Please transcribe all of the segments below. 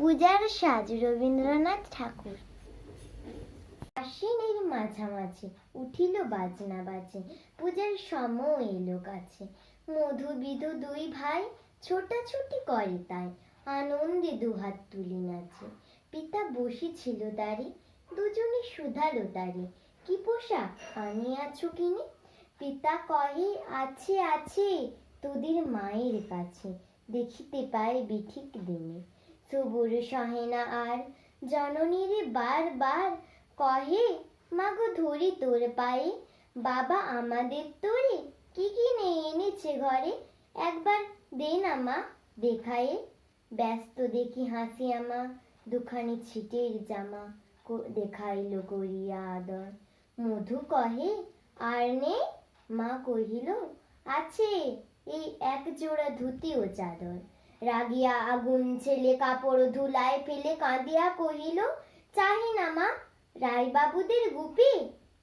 পূজার সাজ রবীন্দ্রনাথ ঠাকুর। আশ্বিনের মাঝামাঝি উঠিল বাজনা বাজে, পূজার সময় এলো কাছে। মধু বিধু দুই ভাই ছোটাছুটি করে তাই, আনন্দে দুহাত তুলি নাচে। পিতা বসেছিল দাঁড়ি, দুজনে শুধালো দাঁড়ি। কি পোশাক আনিয়াছো কিনে? পিতা কহে, আছে আছে, তোদের মায়ের কাছে, দেখিতে পায় বিঠিক দিনে। সবুর সহে না আর জননীরে বার বার কহে, মাগো ধরি তোর পায়ে, বাবা আমাদের তোরে কি কিনে এনেছে ঘরে? একবার দে না মা দেখায়ে। ব্যস্ত দেখি হাসি আমা, দুখানি ছিটের জামা কো- দেখাইল করিয়া আদর। মধু কহে, আর নে? মা কহিল, আছে, এই এক জোড়া ধুতি ও চাদর। রাগিয়া আগুন ছেলে কাপড় ধুলায় ফেলে কাঁদিয়া কহিল, চাহি না মা, রায়বাবুদের গুপি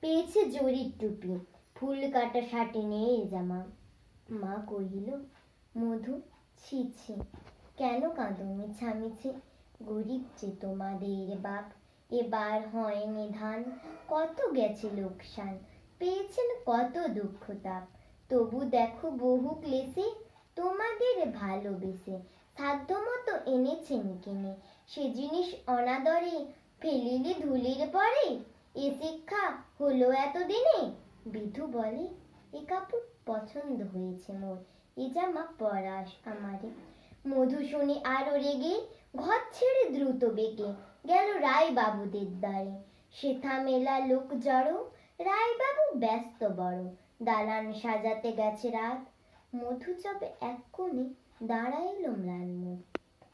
পেয়েছে জরির টুপি, ফুল কাটা শাটি নেই জামা। মা কহিল, মধু ছি ছি কেন কাঁদো মিছামিছি? গরিব যে তোমাদের বাপ, এবার হয়নি ধান কত গেছে লোকসান, পেয়েছেন কত দুঃখ তাপ। তবু দেখো বহু ক্লেশে তোমাদের ভালোবেসে সাধ্য মতো এনেছেন কিনে সে জিনিস অনাদরে ফেলিলে ধুলির পরে, এ শিক্ষা হলো এতদিনে? বিধু বলে, এ কাপড় পছন্দ হয়েছে মোর, এ জামা পরাস আমারে। মধু শুনে আরও রেগে, ঘর ছেড়ে দ্রুত বেগে গেল রায় বাবুদের দ্বারে সেথা মেলা লোক জড়ো রায় বাবু ব্যস্ত বড়, দালান সাজাতে গেছে রাত। মধু চাপে এক কোণে দাঁড়াইল ম্লান মুখ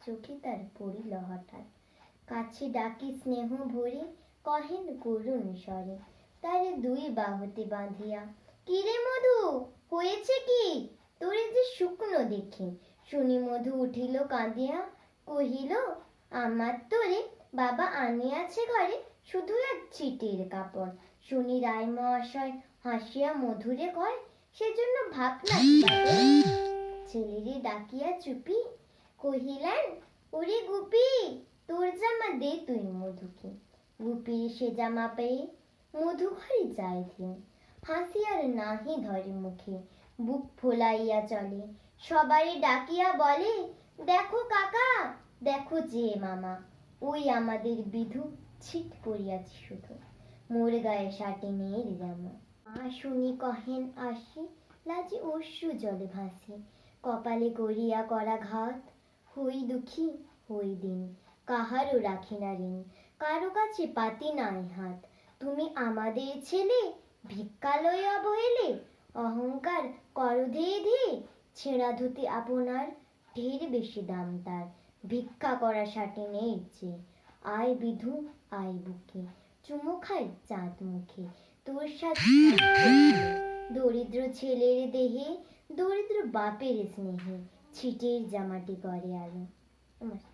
চোখে তার পড়িল হঠাৎ। কাছে ডাকি স্নেহ ভরে কহেন করুণ স্বরে, তারে দুই বাহুতে বাঁধিয়া। কিরে মধু, হয়েছে কি? তোরে যে শুকনো দেখে। শুনি মধু উঠিল কাঁদিয়া, কহিল, আমার তোরে বাবা আনিয়াছে ঘরে শুধু এক ছিটের কাপড়। শুনি রায় মহাশয় হাসিয়া মধুরে কয় সেজন্য ভাবনা ছেলেরে ডাকিয়া চুপি কহিলেন, ওরে গুপি, তোর জামা দে তুই মধুকে। গুপি সে জামা পেয়ে মধু ঘরে যায় ধেয়ে হাসি আর নাহি ধরে মুখে, বুক ফোলাইয়া চলে। সবাই ডাকিয়া বলে, দেখো কাকা, দেখো যে মামা, ওই আমাদের বিধু ছিট পড়িয়াছে শুধু। মোর গায়ে সাটে মেয়ের জামা। শুনি কহেন আসি, লাজে অশ্রু জলে ভাসে। কপালে গড়িয়া করা ঘাত, হই দুঃখী, হই দিন। কাহারও রাখি না ঋণ, কারও কাছে পাতি নাই হাত। তুমি আমাদের ছেলে, ভিক্ষালয় অবহেলে, অহংকার কর ধেয়ে ধেয়ে। ছেঁড়া ধুতি আপনার, ঢের বেশি দাম তার। ভিক্ষা করা সাটে নেই যে, আয় বিধু, আয় বুকে। চুমু খাই চাঁদ মুখে। তোর সাথে দরিদ্র ছেলের দেহে দরিদ্র বাপের স্নেহে ছিটের জামাটি করে আলো। নমস্কার